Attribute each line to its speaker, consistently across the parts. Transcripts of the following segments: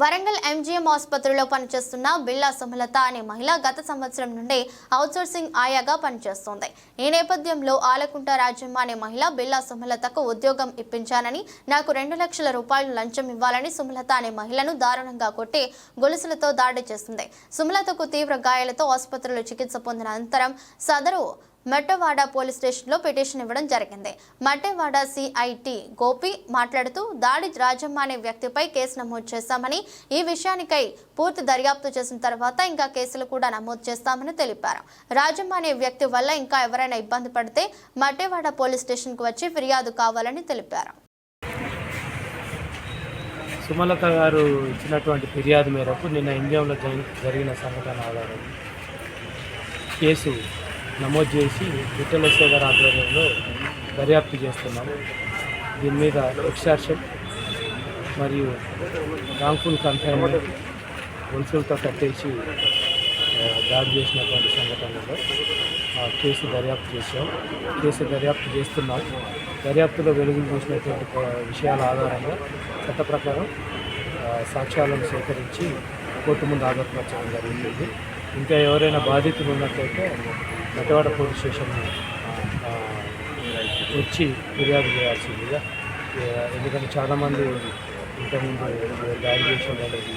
Speaker 1: Warangal MGM ఆసుపత్రిలో పనిచేస్తున్న బిల్లా సుమలత అనే మహిళ గత సంవత్సరం నుండి అవుట్సోర్సింగ్ ఆయాగా పనిచేస్తోంది. ఈ నేపథ్యంలో ఆలకుంట రాజమ్మ అనే మహిళ బిల్లా సుమలతకు ఉద్యోగం ఇప్పించానని నాకు రెండు లక్షల రూపాయలు లంచం ఇవ్వాలని సుమలత అనే మహిళను దారుణంగా కొట్టి గొలుసులతో దాడి చేసింది. సుమలతకు తీవ్ర గాయాలతో ఆసుపత్రిలో చికిత్స పొందిన అనంతరం సదరు మట్టవాడ పోలీస్ స్టేషన్లో పిటిషన్ ఇవ్వడం జరిగింది. మట్టెవాడ సిఐటి గోపి మాట్లాడుతూ దాడి రాజమ్మ అనే వ్యక్తిపై కేసు నమోదు చేశామని ఈ విషయానికై పూర్తి దర్యాప్తు చేసిన తర్వాత ఇంకా కేసులు కూడా నమోదు చేస్తామని తెలిపారు. రాజమ్మ అనే వ్యక్తి వల్ల ఇంకా ఎవరైనా ఇబ్బంది పడితే మట్టేవాడ పోలీస్ స్టేషన్కు వచ్చి ఫిర్యాదు కావాలని తెలిపారు.
Speaker 2: సుమలత గారు ఇచ్చినటువంటి ఫిర్యాదు మేరకు నిన్న ఇండియాలో జరిగిన సంఘటన ఆధారంగా కేసు నమోదు చేసి విఠలేశ్వర గారి ఆధ్వర్యంలో దర్యాప్తు చేస్తున్నాం దీని మీద ఎక్స్టార్షన్ మరియు రాంగ్ఫుల్ కన్ఫైన్మెంట్ గొలుసులతో కట్టేసి దాడి చేసినటువంటి సంఘటనలో కేసు దర్యాప్తు చేశాం. కేసు దర్యాప్తు చేస్తున్నాం. దర్యాప్తులో వెలుగులు చూసినటువంటి విషయాల ఆధారంగా చట్ట ప్రకారం సాక్ష్యాలను సేకరించి కోర్టు ముందు ఆధారపరచడం జరుగుతుంది ఇంకా ఎవరైనా బాధితులు ఉన్నట్లయితే మెట్టవాడ పోలీస్ స్టేషన్ వచ్చి ఫిర్యాదు చేయాల్సిందిగా. ఎందుకంటే చాలామంది ఇంతకుముందు దాడి చేసిన వాళ్ళకి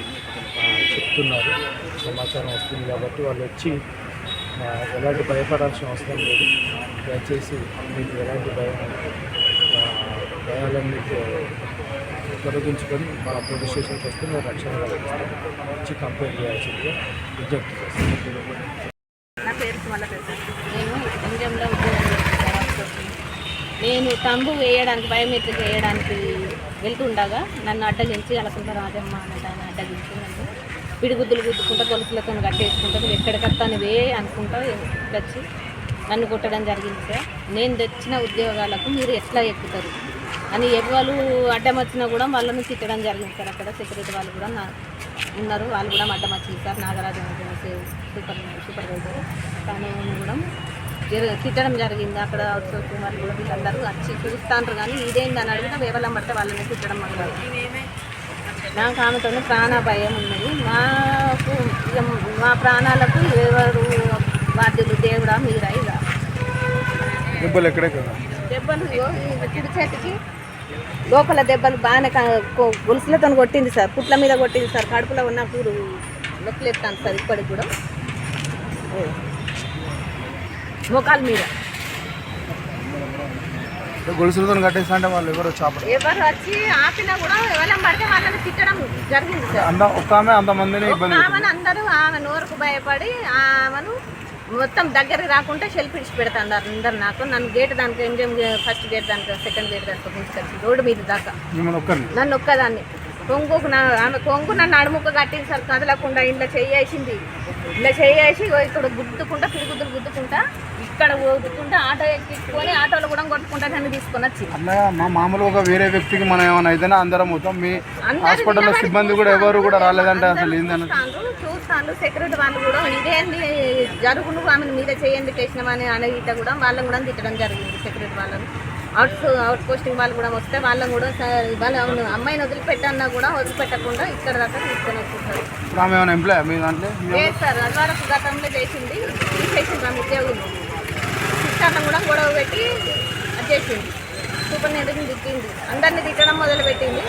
Speaker 2: చెప్తున్నారు. సమాచారం వస్తుంది కాబట్టి వాళ్ళు వచ్చి ఎలాంటి భయపడాల్సిన అవసరం లేదు. దయచేసి మీకు ఎలాంటి భయం భయాలన్నీ తొలగించుకొని మా పోలీస్ స్టేషన్కి వస్తే మేము రక్షణ కలిగిస్తాం. వచ్చి కంప్లైంట్ చేయాల్సిందిగా విజ్ఞప్తి చేస్తాం
Speaker 3: నా పేరు సుమలత నేను ఎంజంలో నేను తంబు వేయడానికి బయోమెట్రిక్ వేయడానికి వెళ్తుండగా నన్ను అడ్డగించి అలకుంట రాజమ్మ అనే దాన్ని అడ్డగించి నన్ను పిడిగుద్దులు గుద్దుకుంటా గొలుసులతో కట్టేసుకుంటా నువ్వు ఎక్కడికత్తాను వే అనుకుంటా వచ్చి నన్ను కొట్టడం జరిగింది సార్. నేను తెచ్చిన ఉద్యోగాలకు మీరు ఎట్లా ఎక్కుతారు? అని ఎవరు అడ్డం వచ్చినా కూడా వాళ్ళని తిట్టడం జరిగింది సార్. అక్కడ సెక్యూరిటీ వాళ్ళు కూడా నా ఉన్నారు. వాళ్ళు కూడా అడ్డం వచ్చింది సార్. నాగరాజన్ సూపర్ సూపర్వైజర్ తను కూడా జర తిట్టడం జరిగింది. అక్కడ అవుట్సోర్స్ వాళ్ళు కూడా వీళ్ళందరూ వచ్చి చూస్తాండ్రు కానీ ఇదేంటి అని అడిగితే వేవలం పడితే వాళ్ళని తిట్టడం మొదలు నాకు ఆమెతో ప్రాణ భయం ఉన్నది. మాకు మా ప్రాణాలకు ఎవరు బాధ్యులు? దేవుడా మీరా ఇక
Speaker 4: దెబ్బలు ఎక్కడెక్కడ?
Speaker 3: దెబ్బలు కుడి చేతికి లోపల దెబ్బలు బాగానే గొలుసులతో కొట్టింది సార్. పుట్ల మీద కొట్టింది సార్. కడుపులో ఉన్న కూరు నొప్పులు ఎత్తాను సార్ ఇప్పటికి కూడా. మోకాల మీద.
Speaker 4: గొలుసులతో కట్టేసి అంటే వాళ్ళు ఎవరో చాపడు
Speaker 3: ఎవరు వచ్చి ఆపినా కూడా ఎవరైనా పడితే వాళ్ళని తిట్టడం జరిగింది సార్.
Speaker 4: అంత ఒక్క ఆమె అంతమందిని ఇబ్బంది
Speaker 3: అందరూ ఆమె నోరుకు భయపడి ఆమెను మొత్తం దగ్గరికి రాకుండా షెల్ఫ్ ఇడిచి పెడతాండారు అందరు నాకు. నన్ను గేట్ దానికి ఫస్ట్ గేట్ దానికి సెకండ్ గేట్ దానికి రోడ్డు మీద దాకా. నన్ను ఒక్కదాన్ని. కొంగుకు నా ఆమె కొంగు నన్ను అడుముక్క కట్టింది సార్ కదలకుండా ఇంట్లో చెయ్యేసింది ఇలా చెయ్యేసి ఇగో ఇక్కడ గుద్దుకుంటా పిడిగుద్దులు గుద్దుకుంటా ఇక్కడ ఊదుకుంటా ఆటో ఎక్కించుకొని ఆటోలో కూడా కొట్టుకుంటా నన్ను తీసుకొని
Speaker 4: అట్లా మా మామూలుగా ఒక వేరే వ్యక్తికి మనం ఏమైనా అయితేనే అందరం మొత్తం మీ హాస్పిటల్లో సిబ్బంది కూడా ఎవరు కూడా రాలేదంటే అసలు ఏందని
Speaker 3: చూస్తాను సెక్యూరిటీ వాళ్ళు కూడా ఇదేంది జరుగును ఆమెను మీద చేయండి చేసినామని అడిగితే కూడా వాళ్ళని కూడా తిట్టడం జరిగింది సెక్యూరిటీ వాళ్ళని. అవుట్ అవుట్ పోస్టింగ్ వాళ్ళు కూడా వస్తే వాళ్ళని కూడా వాళ్ళ అవును అమ్మాయిని వదిలిపెట్టన్నా కూడా వదిలిపెట్టకుండా ఇక్కడ దాకా తీసుకొని
Speaker 4: దాంట్లో?
Speaker 3: లేదు సార్ అది వరకు గతంలో చేసింది తీసేసింది ఆమె ఉద్యోగం. సిస్టర్లను కూడా గొడవ పెట్టి అది చేసింది. సూపర్నెంట్ని తిట్టింది. అందరినీ తిట్టడం మొదలుపెట్టింది.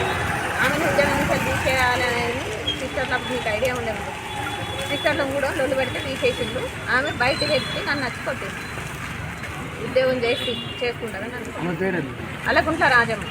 Speaker 3: ఆమెను ఉద్యోగం నుంచి తీసేయాలి అనేది సిస్టర్లకు మీకు ఐడియా ఉండదు. సిస్టర్లను కూడా లొల్లు పెడితే తీసేసిండు ఆమె బయటకు ఎత్తి నన్ను నచ్చి కొట్టింది. ఉద్యోగం చేసి చేసుకుంటారని
Speaker 4: ఏంటి?
Speaker 3: అలాకుంటా రాజమ్మ